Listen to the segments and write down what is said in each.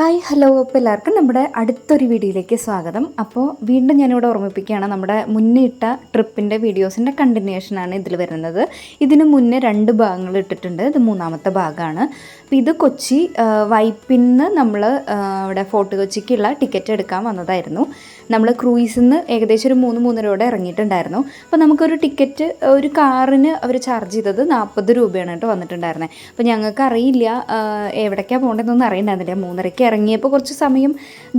Hi hello. അപ്പോൾ എല്ലാവർക്കും നമ്മുടെ അടുത്തൊരു വീഡിയോയിലേക്ക് സ്വാഗതം. അപ്പോൾ വീണ്ടും ഞാനിവിടെ ഓർമ്മിപ്പിക്കുകയാണ് നമ്മുടെ മുന്നേ ഇട്ട ട്രിപ്പിന്റെ വീഡിയോസിന്റെ കണ്ടിന്യൂഷനാണ് ഇതിൽ വരുന്നത്. ഇതിന് മുന്നേ രണ്ട് ഭാഗങ്ങൾ ഇട്ടിട്ടുണ്ട്. ഇത് മൂന്നാമത്തെ ഭാഗമാണ്. അപ്പോൾ ഇത് കൊച്ചി വൈപ്പിന്ന് നമ്മൾ ഇവിടെ ഫോർട്ട് കൊച്ചിക്കുള്ള ടിക്കറ്റ് എടുക്കാൻ വന്നതായിരുന്നു. നമ്മൾ ക്രൂയിസിൽ നിന്ന് ഏകദേശം ഒരു മൂന്ന് മൂന്നരയോടെ ഇറങ്ങിയിട്ടുണ്ടായിരുന്നു. അപ്പോൾ നമുക്കൊരു ടിക്കറ്റ് ഒരു കാറിന് അവർ ചാർജ് ചെയ്തത് നാൽപ്പത് രൂപയാണ് കേട്ടോ വന്നിട്ടുണ്ടായിരുന്നത് അപ്പോൾ ഞങ്ങൾക്ക് അറിയില്ല എവിടേക്കാണ് പോകേണ്ടതെന്നൊന്നും അറിയണ്ടായിരുന്നില്ല. മൂന്നരയ്ക്ക് ഇറങ്ങിയപ്പോൾ കുറച്ച് സമയം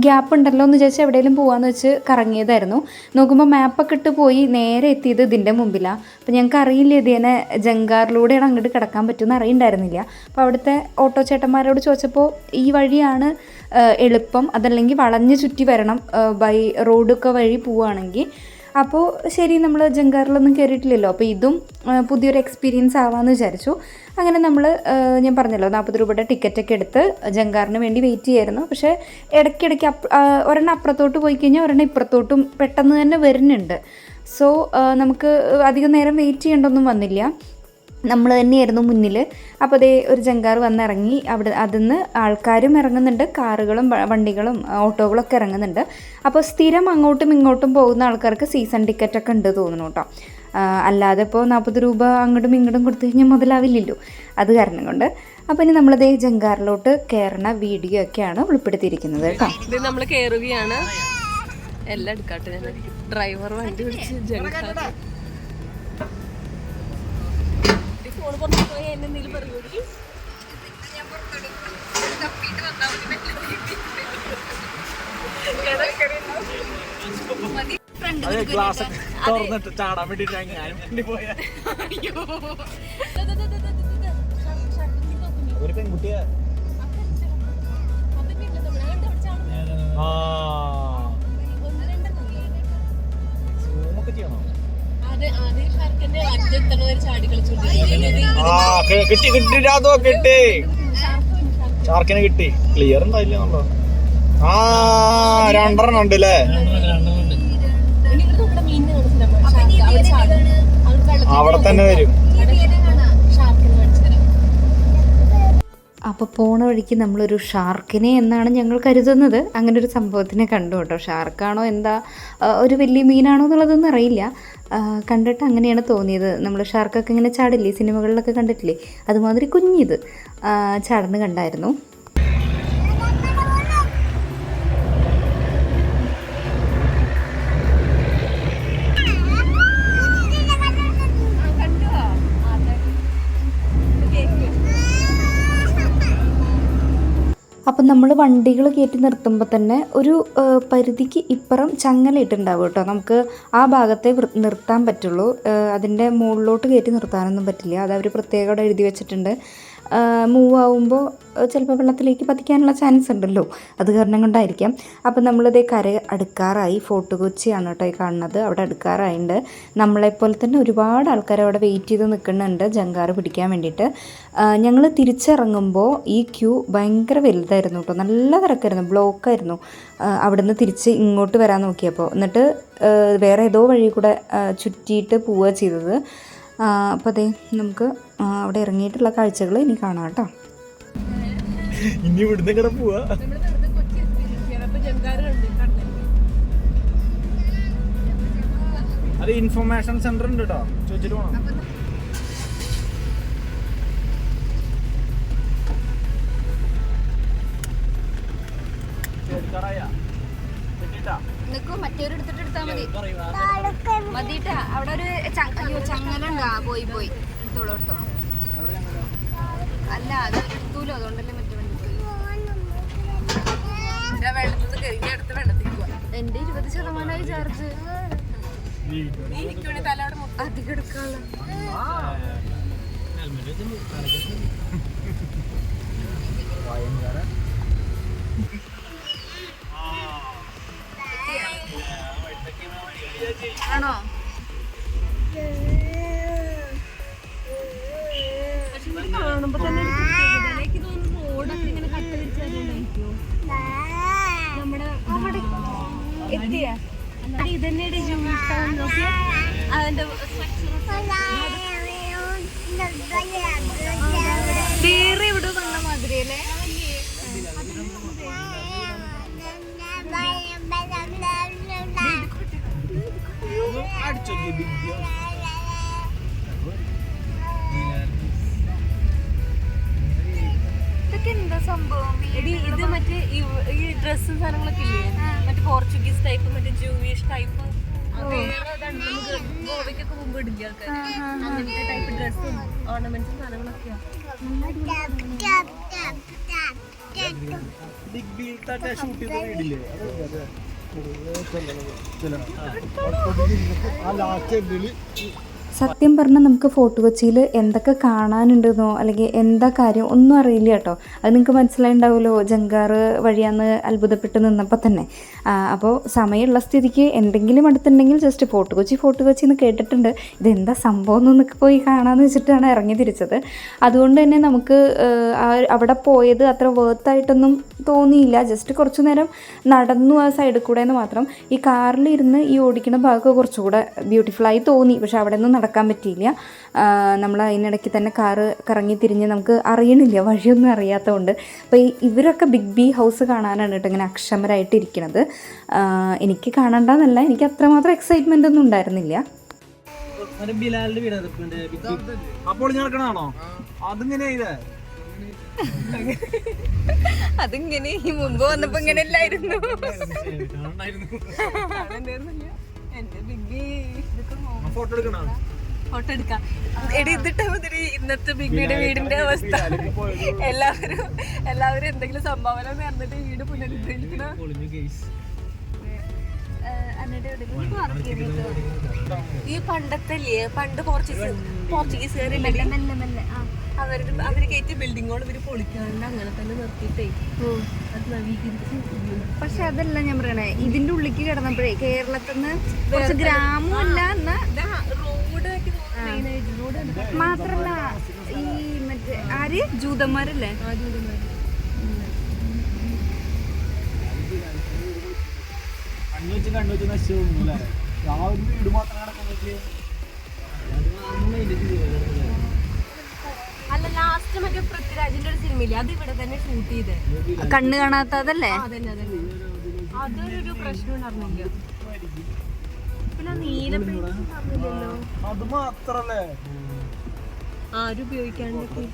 ഗ്യാപ്പ് ഉണ്ടല്ലോ എന്ന് വിചാരിച്ച് എവിടെയെങ്കിലും പോകാമെന്ന് വെച്ച് കറങ്ങിയതായിരുന്നു. നോക്കുമ്പോൾ മാപ്പൊക്കെ ഇട്ട് പോയി നേരെ എത്തിയത് ഇതിന്റെ മുമ്പിലാണ് അപ്പോൾ ഞങ്ങൾക്ക് അറിയില്ല ഇതിനെ ജങ്കാറിലൂടെയാണ് അങ്ങോട്ട് കിടക്കാൻ പറ്റുമെന്ന് അറിയണ്ടായിരുന്നില്ല. അപ്പോൾ അവിടുത്തെ ഓട്ടോ ചേട്ടന്മാരോട് ചോദിച്ചപ്പോൾ ഈ വഴിയാണ് എളുപ്പം. അതല്ലെങ്കിൽ വളഞ്ഞ് ചുറ്റി വരണം ബൈ റോഡൊക്കെ വഴി പോവുകയാണെങ്കിൽ അപ്പോൾ ശരി നമ്മൾ ജങ്കാറിലൊന്നും കയറിയിട്ടില്ലല്ലോ അപ്പോൾ ഇതും പുതിയൊരു എക്സ്പീരിയൻസ് ആവാമെന്ന് വിചാരിച്ചു. അങ്ങനെ നമ്മൾ ഞാൻ പറഞ്ഞല്ലോ നാൽപ്പത് രൂപയുടെ ടിക്കറ്റൊക്കെ എടുത്ത് ജങ്കാറിന് വേണ്ടി വെയിറ്റ് ചെയ്യായിരുന്നു. പക്ഷേ ഇടയ്ക്കിടയ്ക്ക് അപ്പ് ഒരെണ്ണം അപ്പുറത്തോട്ട് പോയി കഴിഞ്ഞാൽ ഒരെണ്ണം ഇപ്പുറത്തോട്ടും പെട്ടെന്ന് തന്നെ വരുന്നുണ്ട്. സോ നമുക്ക് അധികം നേരം വെയിറ്റ് ചെയ്യേണ്ടൊന്നും വന്നില്ല. നമ്മൾ തന്നെയായിരുന്നു മുന്നിൽ അപ്പോൾ അതേ ഒരു ജങ്കാർ വന്നിറങ്ങി. അവിടെ അതിന്ന് ആൾക്കാരും ഇറങ്ങുന്നുണ്ട്. കാറുകളും വണ്ടികളും ഓട്ടോകളൊക്കെ ഇറങ്ങുന്നുണ്ട്. അപ്പോൾ സ്ഥിരം അങ്ങോട്ടും ഇങ്ങോട്ടും പോകുന്ന ആൾക്കാർക്ക് സീസൺ ടിക്കറ്റൊക്കെ ഉണ്ട് തോന്നുന്നു കേട്ടോ. അല്ലാതെ ഇപ്പോൾ നാൽപ്പത് രൂപ അങ്ങോട്ടും ഇങ്ങോട്ടും കൊടുത്തു കഴിഞ്ഞാൽ മുതലാവില്ലല്ലോ. അത് കാരണം കൊണ്ട്. അപ്പോൾ ഇനി നമ്മളതേ ജങ്കാറിലോട്ട് കയറണ വീഡിയോ ഒക്കെയാണ് ഉൾപ്പെടുത്തിയിരിക്കുന്നത് കേട്ടോ. നമ്മൾ കയറുകയാണ് എല്ലാം എടുക്കാട്ടെ. ഡ്രൈവർ വണ്ടി പിടിച്ച് ജങ്കാർ ഫോൺ പുറത്ത് പോയി എന്നെ എന്തെങ്കിലും പറയൂ അത് ഗ്ലാസ് ഒക്കെ തുറന്നിട്ട് ചാടാൻ വേണ്ടിട്ട് ഞാൻ വേണ്ടി പോയ. ഒരു പെൺകുട്ടിയെ ആ. സൂമൊക്കെ ചെയ്യണോ? ആ കിട്ടി കിട്ടി കിട്ടി ഷാർക്കിന് കിട്ടി. ക്ലിയർ ഉണ്ടായില്ല നമ്മളോ ആ രണ്ടെണ്ണം ഉണ്ട്. അല്ലേ അവിടെ തന്നെ വരും ഷാർക്കിന് കാണിച്ചു തരാം അപ്പോൾ പോണ വഴിക്ക് നമ്മളൊരു ഷാർക്കിനെ എന്നാണ് ഞങ്ങൾ കരുതുന്നത്. അങ്ങനെ ഒരു സംഭവത്തിനെ കണ്ടു കേട്ടോ. ഷാർക്കാണോ എന്താ? ഒരു വലിയ മീനാണോ എന്നുള്ളതൊന്നും അറിയില്ല. കണ്ടിട്ട് അങ്ങനെയാണ് തോന്നിയത്. നമ്മൾ ഷാർക്കൊക്കെ ഇങ്ങനെ ചാടില്ലേ? സിനിമകളിലൊക്കെ കണ്ടിട്ടില്ലേ? അതുമാതിരി കുഞ്ഞിത് ചാടുന്നു കണ്ടായിരുന്നു. അപ്പം നമ്മൾ വണ്ടികൾ കയറ്റി നിർത്തുമ്പോൾ തന്നെ ഒരു പരിധിക്ക് ഇപ്പുറം ചങ്ങല ഇട്ടുണ്ടാവും കേട്ടോ. നമുക്ക് ആ ഭാഗത്തെ നിർത്താൻ പറ്റുള്ളൂ. അതിന്റെ മുകളിലോട്ട് കയറ്റി നിർത്താനൊന്നും പറ്റില്ല. അത് അവർ പ്രത്യേകം അവിടെ എഴുതി വെച്ചിട്ടുണ്ട്. മൂവ് ആവുമ്പോൾ ചിലപ്പോൾ വെള്ളത്തിലേക്ക് പതിക്കാനുള്ള ചാൻസ് ഉണ്ടല്ലോ. അത് കാരണം കൊണ്ടായിരിക്കാം. അപ്പോൾ നമ്മളിത് കര അടുക്കാറായി ഫോർട്ട് കൊച്ചിയാണ് കേട്ടോ ഈ കാണുന്നത്. അവിടെ അടുക്കാറായിട്ടുണ്ട് നമ്മളെപ്പോലെ തന്നെ ഒരുപാട് ആൾക്കാർ അവിടെ വെയിറ്റ് ചെയ്ത് നിൽക്കുന്നുണ്ട് ജങ്കാറ് പിടിക്കാൻ വേണ്ടിയിട്ട്. ഞങ്ങൾ തിരിച്ചിറങ്ങുമ്പോൾ ഈ ക്യൂ ഭയങ്കര വലുതായിരുന്നു കേട്ടോ. നല്ല തിരക്കായിരുന്നു. ബ്ലോക്കായിരുന്നു അവിടുന്ന് തിരിച്ച് ഇങ്ങോട്ട് വരാൻ നോക്കിയപ്പോൾ എന്നിട്ട് വേറെ ഏതോ വഴി കൂടെ ചുറ്റിയിട്ട് പോവുക ചെയ്തത്. അപ്പോൾ അതെ നമുക്ക് അവിടെ ഇറങ്ങിയിട്ടുള്ള കാഴ്ചകൾ ഇനി കാണാം കേട്ടോ. ഇനി ഇവിടുന്ന് കിട പോവാ. അത് ഇൻഫർമേഷൻ സെന്റർ ഉണ്ട് കേട്ടോ ചോദിച്ചിട്ട് പോണം. നിക്കൂ മറ്റൊരു എടുത്തിട്ട് എടുത്താ മതി. മതിട്ടാ. അവിടെ ഒരു അയ്യോ ചങ്ങലുണ്ട് ആ പോയി പോയി. എടുത്തോളൂ എടുത്തോളൂ. അല്ല അത് എടുത്തൂലോ. അതുകൊണ്ടല്ലേ മറ്റു വണ്ടി എന്റെ ഇരുപത് ശതമാനമായി ചാർജ്. എനിക്ക് വേണ്ടി തല അവിടെ മുട്ട അധികം എടുക്കാനുള്ള. ഭയങ്കര ആണോ? നമ്മുടെ നോക്കിയ അതിന്റെ ഇതൊക്കെ എന്താ സംഭവം? എടി ഇത് മറ്റേ ഈ ഡ്രസ്സും സാധനങ്ങളൊക്കെ ഇല്ലേ? മറ്റേ പോർച്ചുഗീസ് ടൈപ്പ് മറ്റേ ജൂയിഷ് ടൈപ്പ്. ഗോവയ്ക്കൊക്കെ മുമ്പ് ഇടില്ല ആൾക്കാർ അങ്ങനത്തെ ടൈപ്പ് ഡ്രസ്സും ഓർണമെന്റ്സും സാധനങ്ങളൊക്കെയാ. ബിഗ് ബി ഷൂട്ട് ചെയ്ത വീടില്ലേ? ആ ലാസ്റ്റ് എൻഡിൽ സത്യം പറഞ്ഞാൽ നമുക്ക് ഫോർട്ട് കൊച്ചിയിൽ എന്തൊക്കെ കാണാനുണ്ടെന്നോ അല്ലെങ്കിൽ എന്താ കാര്യം ഒന്നും അറിയില്ല കേട്ടോ. അത് നിങ്ങൾക്ക് മനസ്സിലായിണ്ടാവുമല്ലോ ജങ്കാറ് വഴിയാന്ന് അത്ഭുതപ്പെട്ട് നിന്നപ്പോൾ തന്നെ. അപ്പോൾ സമയമുള്ള സ്ഥിതിക്ക് എന്തെങ്കിലും അടുത്തുണ്ടെങ്കിൽ just fort Kochi fort Kochi എന്ന് കേട്ടിട്ടുണ്ട്. ഇതെന്താ സംഭവം എന്നൊക്കെ പോയി കാണാമെന്ന് വെച്ചിട്ടാണ് ഇറങ്ങി തിരിച്ചത്. അതുകൊണ്ട് തന്നെ നമുക്ക് അവിടെ പോയത് അത്ര വേർത്തായിട്ടൊന്നും തോന്നിയില്ല. ജസ്റ്റ് കുറച്ചു നേരം നടന്നു ആ സൈഡിൽ കൂടെ എന്ന് മാത്രം. ഈ കാറിലിരുന്ന് ഈ ഓടിക്കുന്ന ഭാഗമൊക്കെ കുറച്ചുകൂടെ ബ്യൂട്ടിഫുള്ളായി തോന്നി. പക്ഷെ അവിടെ ഒന്നും നടക്കാൻ പറ്റിയില്ല. നമ്മൾ അതിനിടയ്ക്ക് തന്നെ കാറ് കറങ്ങി തിരിഞ്ഞ് നമുക്ക് അറിയണില്ല. വഴിയൊന്നും അറിയാത്തതുകൊണ്ട്. അപ്പോൾ ഈ ഇവരൊക്കെ ബിഗ് ബി ഹൗസ് കാണാനാണ് കേട്ടോ ഇങ്ങനെ അക്ഷമരായിട്ട് ഇരിക്കുന്നത് എനിക്ക് കാണണ്ടെന്നല്ല. എനിക്ക് അത്രമാത്രം എക്സൈറ്റ്മെന്റ് ഒന്നും ഉണ്ടായിരുന്നില്ല. ബിലാലിന്റെ വീട് അപ്പോൾ അതിങ്ങനെ ഈ മുമ്പ് വന്നപ്പോ ഇങ്ങനെ അല്ലായിരുന്നു ഫോട്ടോ എടുക്കണോ? ഫോട്ടോ എടുക്കാം. എടി ഇതിട്ട് മുതിരി ഇന്നത്തെ ബിഗ്ബിയുടെ വീടിന്റെ അവസ്ഥ. എല്ലാവരും എല്ലാവരും എന്തെങ്കിലും സംഭാവന നടന്നിട്ട് വീട് പുനരുദ്ധരിക്കണം. ഈ പണ്ടത്തെ പണ്ട് പോർച്ചുഗീസ് പോർച്ചുഗീസുകാരില്ലേ? അവരുടെ അവർ കയറ്റിയ ബിൽഡിങ്ങോട് ഇവർ പൊളിക്കാണ്ട് അങ്ങനെ തന്നെ നിർത്തിയിട്ടേ. അത് നവീകരിച്ച് പക്ഷെ അതല്ല ഞാൻ പറയണേ ഇതിന്റെ ഉള്ളിക്ക് കിടന്നപ്പോഴേ കേരളത്തിൽ നിന്ന് ഗ്രാമമല്ല എന്നാ? റോഡ് റോഡ് മാത്രല്ല ഈ മറ്റേ ആര്? ജൂതന്മാരല്ലേ? കണ്ണു വെച്ച് കണ്ണു വെച്ച് നശിച്ചു ആ ഒരു വീട് മാത്രം സിനിമയില്ലേ അത് ഇവിടെ തന്നെ ഷൂട്ട് ചെയ്തേ. കണ്ണു കാണാത്തതല്ലേ? അതന്നെ അതന്നെ. അതൊരു പ്രശ്നം ഉണ്ടായിരുന്നില്ല. പിന്നെ നീല പറഞ്ഞില്ലല്ലോ അത് മാത്രല്ലേ? ആരും ഉപയോഗിക്കാണ്ടൊക്കെ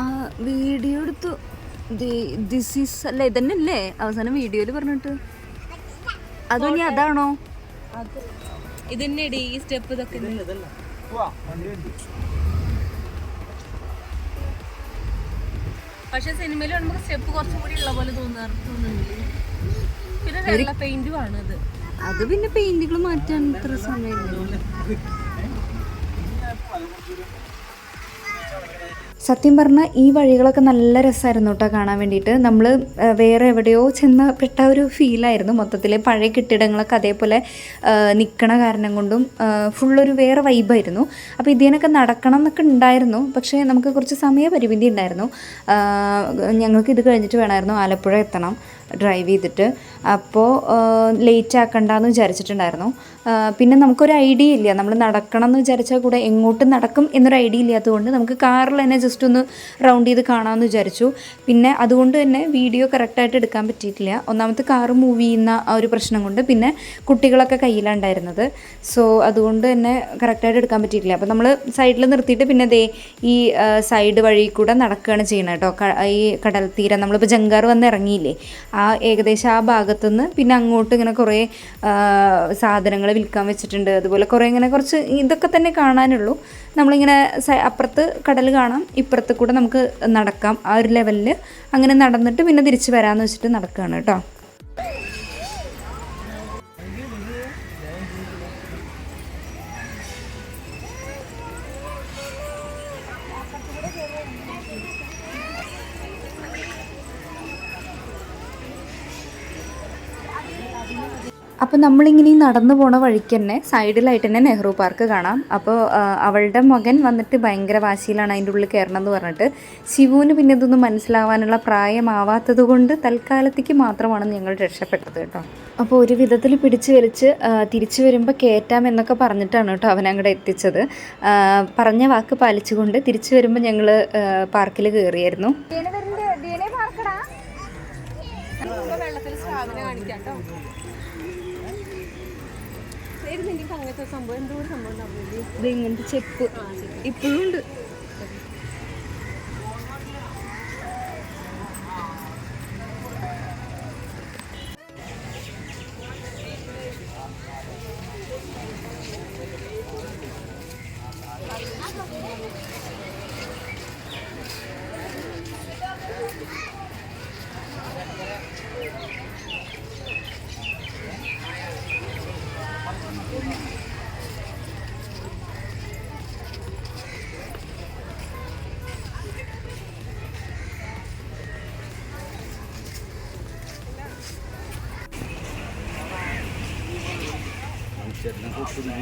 ആ വീഡിയോ എടുത്തു. ദിസ് ഈസ് അല്ല ഇതന്നെയല്ലേ? അവസാനം വീഡിയോയിൽ പറഞ്ഞിട്ട്. അതോ ഇനി അതാണോ? അത് ഇതന്നെ ഈ സ്റ്റെപ്പ് ഇതൊക്കെ പക്ഷെ സിനിമയിൽ നമുക്ക് സ്റ്റെപ്പ് കുറച്ചും കൂടി ഉള്ള പോലെ തോന്നാറ് തോന്നുന്നില്ലേ? പിന്നെ വെള്ള പെയിന്റും ആണ് അത് അത് പിന്നെ പെയിന്റുകൾ മാറ്റാൻ ഇത്ര സമയമില്ല. സത്യം പറഞ്ഞാൽ ഈ വഴികളൊക്കെ നല്ല രസമായിരുന്നു കേട്ടോ കാണാൻ വേണ്ടിയിട്ട്. നമ്മൾ വേറെ എവിടെയോ ചെന്ന പെട്ട ഒരു ഫീലായിരുന്നു മൊത്തത്തിൽ പഴയ കെട്ടിടങ്ങളൊക്കെ അതേപോലെ നിൽക്കണ കാരണം കൊണ്ടും ഫുള്ളൊരു വേറെ വൈബായിരുന്നു അപ്പോൾ ഇതിനൊക്കെ നടക്കണം എന്നൊക്കെ ഉണ്ടായിരുന്നു. പക്ഷേ നമുക്ക് കുറച്ച് സമയപരിമിതി ഉണ്ടായിരുന്നു. ഞങ്ങൾക്ക് ഇത് കഴിഞ്ഞിട്ട് വേണമായിരുന്നു ആലപ്പുഴ എത്തണം. ഡ്രൈവ് ചെയ്തിട്ട്. അപ്പോൾ ലേറ്റ് ആക്കണ്ടെന്ന് വിചാരിച്ചിട്ടുണ്ടായിരുന്നു. പിന്നെ നമുക്കൊരു ഐഡിയ ഇല്ല. നമ്മൾ നടക്കണം എന്ന് വിചാരിച്ചാൽ കൂടെ എങ്ങോട്ട് നടക്കും എന്നൊരു ഐഡിയ ഇല്ലാത്തതുകൊണ്ട് നമുക്ക് കാറിൽ തന്നെ ജസ്റ്റ് ഒന്ന് റൗണ്ട് ചെയ്ത് കാണാമെന്ന് വിചാരിച്ചു. പിന്നെ അതുകൊണ്ട് തന്നെ വീഡിയോ കറക്റ്റായിട്ട് എടുക്കാൻ പറ്റിയിട്ടില്ല. ഒന്നാമത്തെ കാർ മൂവ് ചെയ്യുന്ന ആ ഒരു പ്രശ്നം കൊണ്ട് പിന്നെ കുട്ടികളൊക്കെ കയ്യിലുണ്ടായിരുന്നത് സോ അതുകൊണ്ട് തന്നെ കറക്റ്റായിട്ട് എടുക്കാൻ പറ്റിയിട്ടില്ല. അപ്പോൾ നമ്മൾ സൈഡിൽ നിർത്തിയിട്ട് പിന്നെ ദേ ഈ സൈഡ് വഴി കൂടെ നടക്കുകയാണ് ചെയ്യണം കേട്ടോ. ഈ കടൽ തീരം നമ്മളിപ്പോൾ ജങ്കാർ വന്ന് ഇറങ്ങിയില്ലേ? ആ ഏകദേശം ആ ഭാഗത്തുനിന്ന് പിന്നെ അങ്ങോട്ട് ഇങ്ങനെ കുറേ സാധനങ്ങൾ വിൽക്കാൻ വെച്ചിട്ടുണ്ട്. അതുപോലെ കുറേ ഇങ്ങനെ കുറച്ച് ഇതൊക്കെ തന്നെ കാണാനുള്ളൂ. നമ്മളിങ്ങനെ അപ്പുറത്ത് കടൽ കാണാം ഇപ്പുറത്ത് കൂടെ നമുക്ക് നടക്കാം. ആ ഒരു ലെവലിൽ അങ്ങനെ നടന്നിട്ട് പിന്നെ തിരിച്ച് വരാമെന്ന് വെച്ചിട്ട് നടക്കുകയാണ് കേട്ടോ. അപ്പോൾ നമ്മളിങ്ങനെ നടന്നു പോണ വഴിക്ക് തന്നെ സൈഡിലായിട്ട് തന്നെ നെഹ്റു പാർക്ക് കാണാം. അപ്പോൾ അവളുടെ മകൻ വന്നിട്ട് ഭയങ്കര വാശിയിലാണ് അതിന്റെ ഉള്ളിൽ കയറണം എന്ന് പറഞ്ഞിട്ട് ശിവുവിന് പിന്നെ ഇതൊന്നും മനസ്സിലാവാനുള്ള പ്രായമാവാത്തത് കൊണ്ട് തൽക്കാലത്തേക്ക് മാത്രമാണ് ഞങ്ങൾ രക്ഷപ്പെട്ടത് കേട്ടോ. അപ്പോൾ ഒരു വിധത്തിൽ പിടിച്ചു വലിച്ച് തിരിച്ച് വരുമ്പോൾ കയറ്റാം എന്നൊക്കെ പറഞ്ഞിട്ടാണ് കേട്ടോ അവൻ അങ്ങോട്ട് എത്തിച്ചത്. പറഞ്ഞ വാക്ക് പാലിച്ചുകൊണ്ട് തിരിച്ചു വരുമ്പോൾ ഞങ്ങൾ പാർക്കിൽ കയറിയായിരുന്നു അങ്ങനത്തെ സംഭവം എന്തോ സംഭവം ഉണ്ടാവില്ലേ ഇത് ഇങ്ങനത്തെ ചെപ്പ്. ഇപ്പോഴും ഉണ്ട്.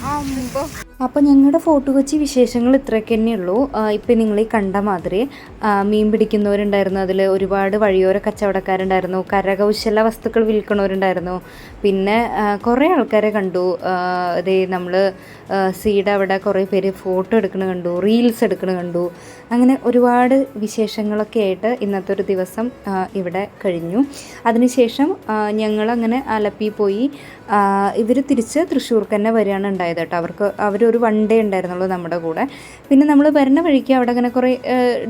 好，唔。അപ്പോൾ ഞങ്ങളുടെ ഫോട്ടോ കൊച്ചി വിശേഷങ്ങൾ ഇത്രയൊക്കെ തന്നെയുള്ളൂ. ഇപ്പം നിങ്ങൾ ഈ കണ്ട മാതിരി മീൻ പിടിക്കുന്നവരുണ്ടായിരുന്നു. അതിൽ ഒരുപാട് വഴിയോര കച്ചവടക്കാരുണ്ടായിരുന്നു. കരകൗശല വസ്തുക്കൾ വിൽക്കണവരുണ്ടായിരുന്നു. പിന്നെ കുറേ ആൾക്കാരെ കണ്ടു. അതേ നമ്മൾ സീഡ് അവിടെ കുറേ പേര് ഫോട്ടോ എടുക്കണ കണ്ടു റീൽസ് എടുക്കണ കണ്ടു. അങ്ങനെ ഒരുപാട് വിശേഷങ്ങളൊക്കെ ആയിട്ട് ഇന്നത്തെ ഒരു ദിവസം ഇവിടെ കഴിഞ്ഞു. അതിനുശേഷം ഞങ്ങളങ്ങനെ ആലപ്പി പോയി. ഇവർ തിരിച്ച് തൃശ്ശൂർക്ക് തന്നെ വരികയാണ് ഉണ്ടായത് കേട്ടോ. അവർക്ക് അവരൊരു വൺ ഡേ ഉണ്ടായിരുന്നുള്ളൂ നമ്മുടെ കൂടെ. പിന്നെ നമ്മൾ വരുന്ന വഴിക്ക് അവിടെ അങ്ങനെ കുറേ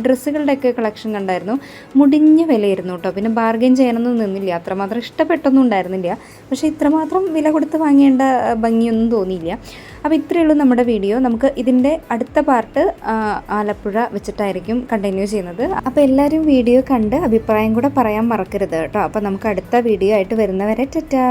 ഡ്രസ്സുകളുടെയൊക്കെ കളക്ഷൻ കണ്ടായിരുന്നു. മുടിഞ്ഞ വിലയായിരുന്നു കേട്ടോ. പിന്നെ ബാർഗെയിൻ ചെയ്യാനൊന്നും നിന്നില്ല. അത്രമാത്രം ഇഷ്ടപ്പെട്ടൊന്നും ഉണ്ടായിരുന്നില്ല. പക്ഷേ ഇത്രമാത്രം വില കൊടുത്ത് വാങ്ങേണ്ട ഭംഗിയൊന്നും തോന്നിയില്ല. അപ്പോൾ ഇത്രയേ ഉള്ളൂ നമ്മുടെ വീഡിയോ. നമുക്ക് ഇതിന്റെ അടുത്ത പാർട്ട് ആലപ്പുഴ വെച്ചിട്ടായിരിക്കും കണ്ടിന്യൂ ചെയ്യുന്നത്. അപ്പോൾ എല്ലാവരും വീഡിയോ കണ്ട് അഭിപ്രായം കൂടെ പറയാൻ മറക്കരുത് കേട്ടോ. അപ്പോൾ നമുക്ക് അടുത്ത വീഡിയോ ആയിട്ട് വരുന്നവരെ ടാറ്റാ!